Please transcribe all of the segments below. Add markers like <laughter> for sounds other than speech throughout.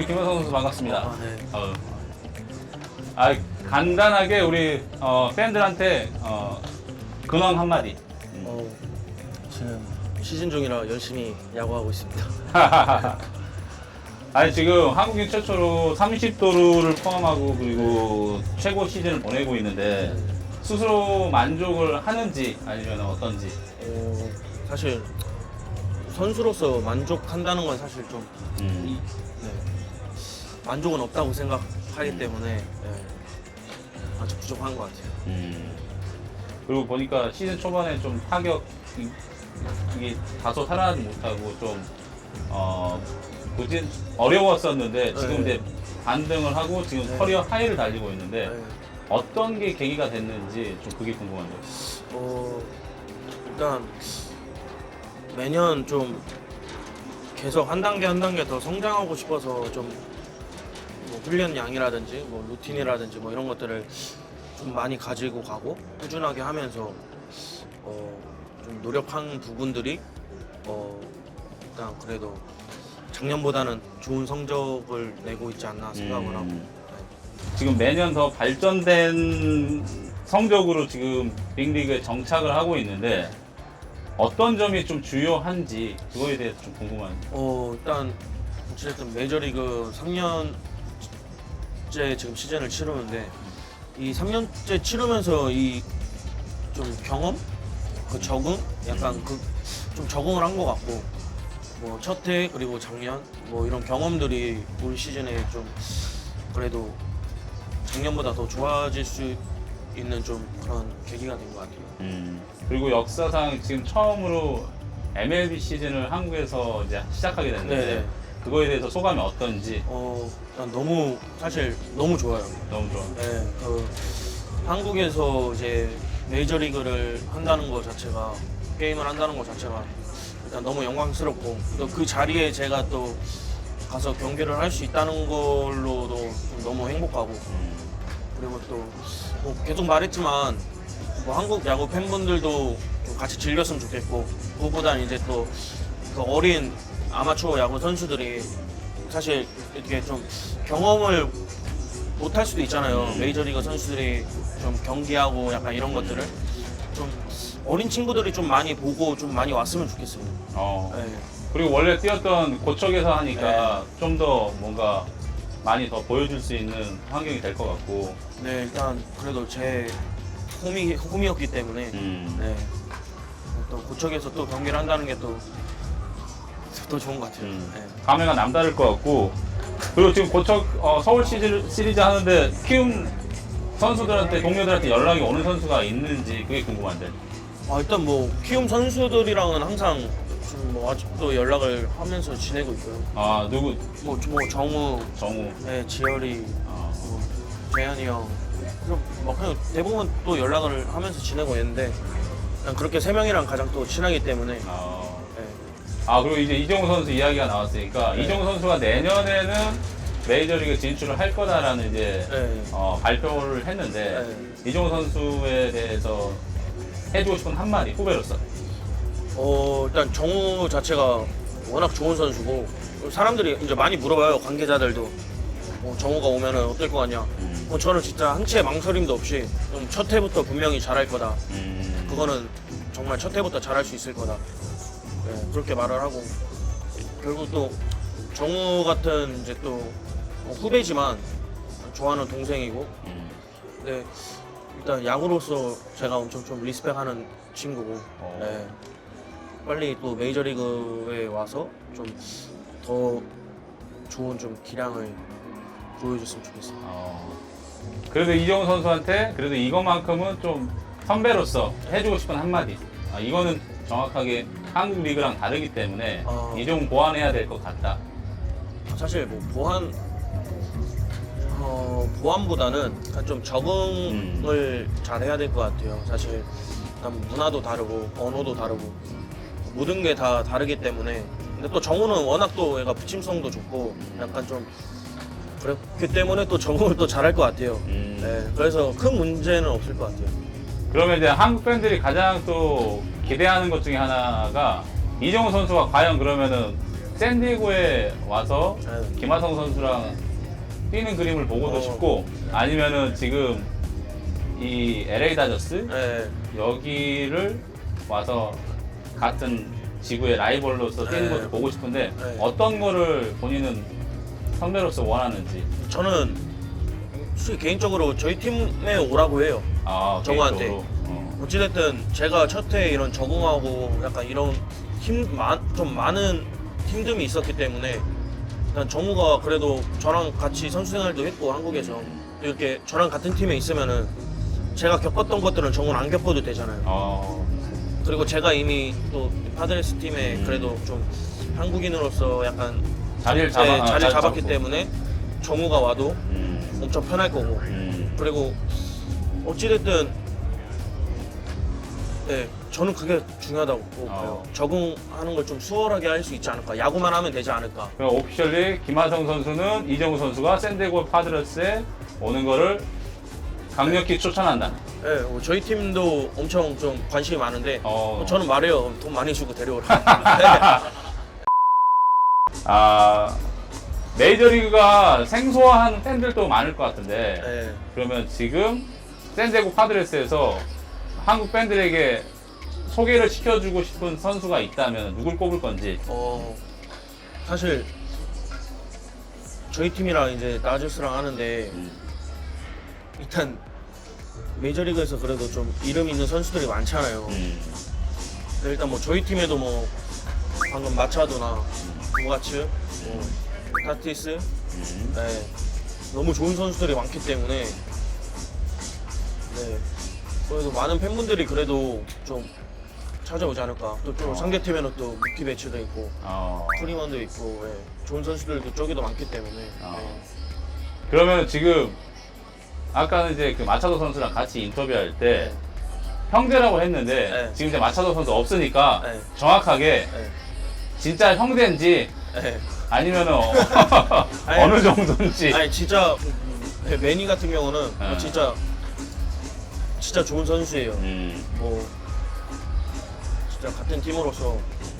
아 우리 김현성 선수 반갑습니다. 아, 네. 어. 아 간단하게 우리 어, 팬들한테 어, 근황 한 마디. 어, 지금 시즌 중이라 열심히 야구하고 있습니다. <laughs> 아니 지금 한국인 최초로 30도루를 포함하고 그리고 최고 시즌을 보내고 있는데 스스로 만족을 하는지 아니면 어떤지. 어, 사실 선수로서 만족한다는 건 사실 좀 음. 네, 만족은 없다고 생각하기 때문에 네, 아직 부족한 것 같아요. 음. 그리고 보니까 시즌 초반에 좀 타격 이- 이게 다소 살아나지 못하고 좀 어, 뭐지 어려웠었는데 지금 네. 이제 반등을 하고 지금 네. 커리어 하이를 달리고 있는데 네. 어떤 게 계기가 됐는지 좀 그게 궁금한데. 어, 일단 매년 좀 계속 한 단계 한 단계 더 성장하고 싶어서 좀 뭐 훈련 양이라든지 뭐 루틴이라든지 뭐 이런 것들을 좀 많이 가지고 가고 꾸준하게 하면서 어, 좀 노력한 부분들이 어, 일단 그래도 작년보다는 좋은 성적을 내고 있지 않나 생각을 음. 하고 네. 지금 매년 더 발전된 성적으로 지금 빅리그에 정착을 하고 있는데 어떤 점이 좀 주요한지 그거에 대해서 좀 궁금한. 어 일단 어쨌든 메이저리그 3년 째 지금 시즌을 치르는데 이 3년째 치르면서 이 좀 경험, 그 적응, 약간 그 좀 적응을 한 것 같고 뭐 첫 해 그리고 작년 뭐 이런 경험들이 올 시즌에 좀 그래도 작년보다 더 좋아질 수 있는 좀 그런 계기가 된 것 같아요. 음. 그리고 역사상 지금 처음으로 MLB 시즌을 한국에서 이제 시작하게 됐는데 네. 그거에 대해서 소감이 어떤지 어 일단 너무 사실 너무 좋아요. 너무 좋아. 네, 그 한국에서 이제 메이저리그를 한다는 것 자체가 게임을 한다는 것 자체가 일단 너무 영광스럽고 또 그 자리에 제가 또 가서 경기를 할 수 있다는 걸로도 좀 너무 행복하고 음. 그리고 또뭐 계속 말했지만 뭐 한국 야구 팬분들도 좀 같이 즐겼으면 좋겠고 그거보다는 이제 또 그 어린 아마추어 야구 선수들이 사실 이렇게 좀 경험을 못 할 수도 있잖아요. 음. 메이저리그 선수들이 좀 경기하고 약간 이런 것들을 좀 어린 친구들이 좀 많이 보고 좀 많이 왔으면 좋겠습니다. 어. 네. 그리고 원래 뛰었던 고척에서 하니까 좀 더 뭔가 많이 더 보여줄 수 있는 환경이 될 것 같고. 네, 일단 그래도 제 홈이 홈이었기 때문에 음. 네. 또 고척에서 또 경기를 한다는 게 또 더 좋은 것 같아요. 음. 네. 감회가 남다를 것 같고 그리고 지금 고척 어, 서울 시리즈, 시리즈 하는데 키움 선수들한테 동료들한테 연락이 오는 선수가 있는지 그게 궁금한데 아, 일단 뭐 키움 선수들이랑은 항상 지금 뭐 아직도 연락을 하면서 지내고 있고요. 아 누구 뭐, 뭐 정우, 정우 네, 지열이, 아, 뭐 재현이 형, 그럼 뭐 그냥 대부분 또 연락을 하면서 지내고 있는데 그냥 그렇게 세 명이랑 가장 또 친하기 때문에 아, 네. 아 그리고 이제 이정우 선수 이야기가 나왔으니까 네. 이정우 선수가 내년에는 메이저리그 진출을 할 거다라는 이제 네. 어, 발표를 했는데 이정우 선수에 대해서 해주고 싶은 한마디 후배로서 어 일단 정우 자체가 워낙 좋은 선수고 사람들이 이제 많이 물어봐요 관계자들도 뭐 정우가 오면은 어떨 것 같냐 음. 뭐 저는 진짜 한채 망설임도 없이 좀첫 해부터 분명히 잘할 거다 음. 그거는 정말 첫 해부터 잘할 수 있을 거다 네, 그렇게 말을 하고 결국 또 정우 같은 이제 또 어, 후배지만 좋아하는 동생이고 음. 네 일단 야구로서 제가 엄청 좀 리스펙하는 친구고 어. 네. 빨리 또 메이저리그에 와서 좀 더 좋은 좀 기량을 보여줬으면 좋겠어요. 어, 그래도 이정우 선수한테 그래도 이것만큼은 좀 선배로서 해주고 싶은 한마디. 아, 이거는 정확하게 한국 리그랑 다르기 때문에 어. 이정우 보완해야 될 것 같다. 사실 뭐 보안 어, 보안보다는 약간 좀 적응을 잘 해야 될 것 같아요. 사실 일단 문화도 다르고 언어도 다르고 모든 게 다 다르기 때문에 근데 또 정우는 워낙 또 얘가 부침성도 좋고 약간 좀 그렇기 때문에 또 적응을 또 잘할 것 같아요. 음. 네, 그래서 큰 문제는 없을 것 같아요. 그러면 이제 한국 팬들이 가장 또 기대하는 것 중에 하나가 이정우 선수가 과연 그러면은 샌디에고에 와서 네. 김하성 선수랑 뛰는 그림을 보고도 어. 싶고 아니면은 지금 이 LA 다저스 네. 여기를 와서 같은 지구의 라이벌로서 뛰는 네. 것도 보고 싶은데 네. 어떤 거를 본인은 선배로서 원하는지 저는 솔직히 개인적으로 저희 팀에 오라고 해요. 아, 정우한테. 개인적으로. 어. 어찌됐든 제가 첫 해에 이런 적응하고 약간 이런 힘, 많, 좀 많은 힘듦이 있었기 때문에 일단 정우가 그래도 저랑 같이 선수 생활도 했고 한국에서 또 이렇게 저랑 같은 팀에 있으면은 제가 겪었던 것들은 정우는 안 겪어도 되잖아요. 어. 그리고 제가 이미 또 파드레스 팀에 음. 그래도 좀 한국인으로서 약간 자리를 잡아 네, 아, 자리를 잘 잡았기 잡고. 때문에 정우가 와도 음. 엄청 편할 거고 음. 그리고 어찌됐든 네 저는 그게 중요하다고 봐요 어. 적응하는 걸 좀 수월하게 할 수 있지 않을까 야구만 하면 되지 않을까 그럼 오피셜리 김하성 선수는 이정우 선수가 샌디에고 파드레스에 오는 거를 강력히 추천한다. 네, 뭐 저희 팀도 엄청 좀 관심이 많은데 어. 저는 말해요 돈 많이 주고 데려오라 <laughs> 아 메이저리그가 생소한 팬들도 많을 것 같은데 네. 그러면 지금 샌디에고 파드레스에서 한국 팬들에게 소개를 시켜주고 싶은 선수가 있다면 누굴 꼽을 건지 어 사실 저희 팀이랑 이제 나저스랑 하는데 음. 일단 메이저리그에서 그래도 좀 이름 있는 선수들이 많잖아요 음. 근데 일단 뭐 저희 팀에도 뭐 방금 마차도나 우가츠, 뭐 타티스, 음. 네, 너무 좋은 선수들이 많기 때문에 네 그래도 많은 팬분들이 그래도 좀 찾아오지 않을까. 또좀 어. 상대 팀에는 또 루키 배치도 있고 어. 프리먼도 있고 예, 좋은 선수들도 저기도 많기 때문에 어. 네. 그러면 지금 아까는 이제 그 마차도 선수랑 같이 인터뷰할 때 형제라고 했는데 네. 지금 이제 마차도 선수 없으니까 네. 정확하게 네. 진짜 형제인지 네. 아니면은 <laughs> 어, 아니, 어느 정도인지 아니 진짜 네, 매니 같은 경우는 네. 뭐 진짜 진짜 좋은 선수예요. 음, 뭐 진짜 같은 팀으로서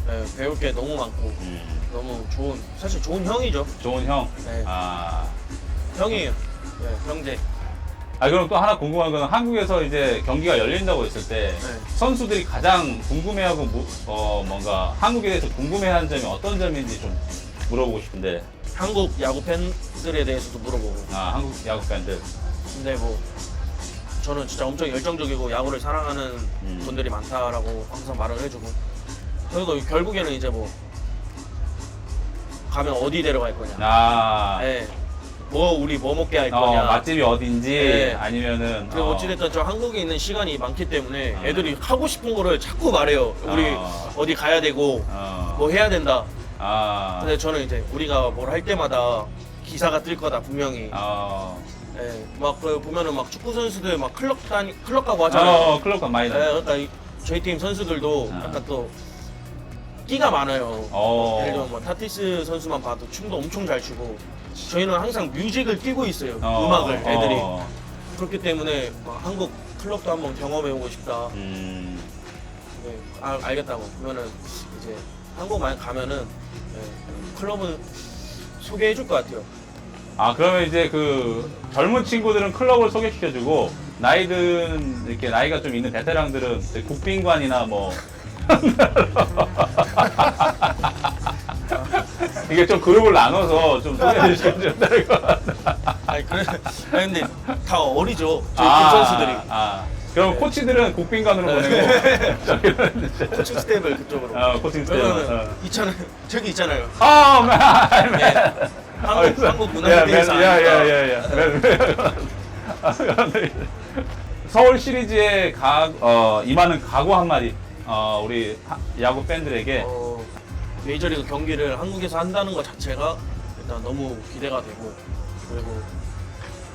예, 배울 게 너무 많고 음, 너무 좋은 사실 좋은 형이죠. 좋은 형. 네. 아, 형이에요. 예, 형제. 아 그럼 또 하나 궁금한 거는 한국에서 이제 경기가 열린다고 했을 때 네. 선수들이 가장 궁금해하고 무- 어, 뭔가 한국에 대해서 궁금해하는 점이 어떤 점인지 좀 물어보고 싶은데 한국 야구 팬들에 대해서도 물어보고. 아 한국 야구 팬들 근데 뭐 저는 진짜 엄청 열정적이고 야구를 사랑하는 음. 분들이 많다라고 항상 말을 해주고. 그래도 결국에는 이제 뭐 가면 어디 데려갈 거냐. 아 예. 뭐 우리 뭐 먹게 할 어, 거냐. 맛집이 어딘지 네. 아니면은 그리고 어, 어찌됐든 저 한국에 있는 시간이 많기 때문에 어. 애들이 하고 싶은 거를 자꾸 말해요. 우리 어. 어. 디 가야 되고 어, 뭐 해야 된다. 아, 근데 저는 이제 우리가 뭘 할 때마다 기사가 뜰 거다 분명히. 어, 예, 막 그 보면은 막 축구 선수들 막 클럽 다니 클럽 가고 하잖아요. 어, 클럽 간 많이 예, 다. 그러니까 이- 저희 팀 선수들도 어. 약간 또 끼가 많아요. 어. 예를 들면 뭐 타티스 선수만 봐도 춤도 엄청 잘 추고 저희는 항상 뮤직을 끼고 있어요. 어, 음악을 애들이. 어, 그렇기 때문에 막 한국 클럽도 한번 경험해보고 싶다. 음, 네, 아, 알겠다고. 그러면은 이제 한국 만약 가면은 네, 클럽은 소개해줄 것 같아요. 아 그러면 이제 그 젊은 친구들은 클럽을 소개시켜주고 나이든 이렇게 나이가 좀 있는 베테랑들은 이제 국빈관이나 뭐 <laughs> 이게 좀 그룹을 나눠서 좀 소개를 시켜줘야 될것 같아. 아니 그래. 아니 근데 다 어리죠. 저희 팀 선수들이. 아, 그럼 네. 코치들은 국빈관으로 보내고 저기는 <laughs> 이제 코칭 스텝을 그쪽으로. 어, 코칭 스텝. 그러면은 어. 있잖아요. 저기 있잖아요. 아. 네. 한국 한국 문화에 야, 대해서 맨, 야, 아니까. 야, 야, 야. 맨, 맨. 아, 서울 시리즈에 가, 어, 임하는 각오 한마디, 어, 우리 하- 야구 팬들에게. 어, 메이저리그 경기를 한국에서 한다는 것 자체가 일단 너무 기대가 되고 그리고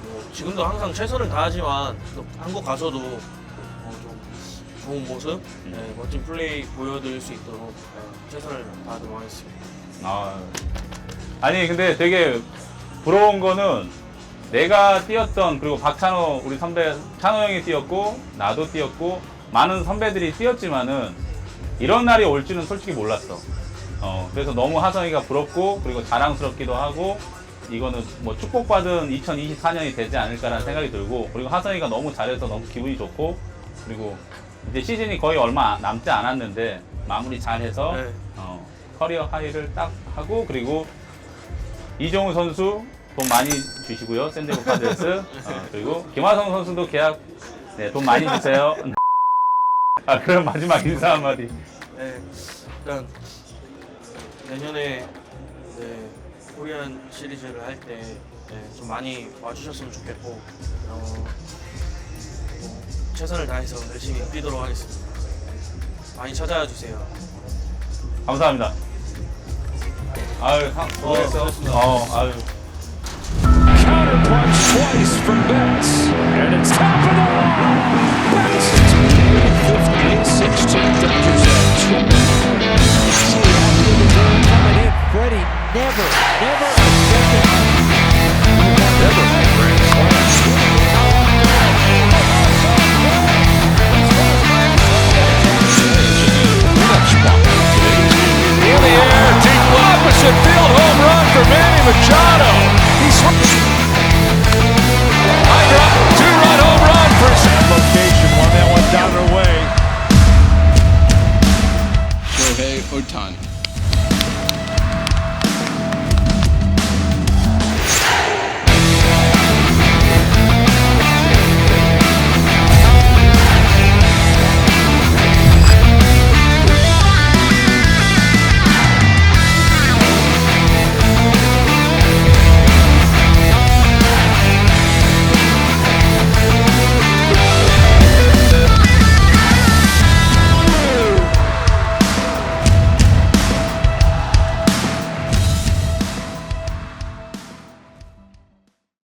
뭐 지금도 항상 최선을 다하지만 또 한국 가서도 어, 좀 좋은 모습, 네, 멋진 플레이 보여드릴 수 있도록 네, 최선을 다하도록 하겠습니다. 아, 아니, 근데 되게 부러운 거는 내가 뛰었던, 그리고 박찬호, 우리 선배, 찬호 형이 뛰었고, 나도 뛰었고, 많은 선배들이 뛰었지만은, 이런 날이 올 줄은 솔직히 몰랐어. 어, 그래서 너무 하성이가 부럽고 그리고 자랑스럽기도 하고 이거는 뭐 축복받은 2024년이 되지 않을까라는 생각이 들고 그리고 하성이가 너무 잘해서 너무 기분이 좋고 그리고 이제 시즌이 거의 얼마 남지 않았는데 마무리 잘해서 네. 어, 커리어 하이를 딱 하고 그리고 이정우 선수 돈 많이 주시고요 샌디고 파드레스 <laughs> 어, 그리고 김하성 선수도 계약 네, 돈 많이 주세요. <laughs> 아 그럼 마지막 인사 한마디. 네, 일단 내년에 네, 코리안 시리즈를 할때 네, 좀 많이 와주셨으면 좋겠고 어, 뭐, 최선을 다해서 열심히 뛰도록 하겠습니다. 많이 찾아와 주세요. 감사합니다. 아유, 하- 수고했어. 어, 아유. Counter punch twice from Betts. And it's top of the wall. He swings. Hydra, two-run home run for his location. Won that one down and way. Shohei Otani.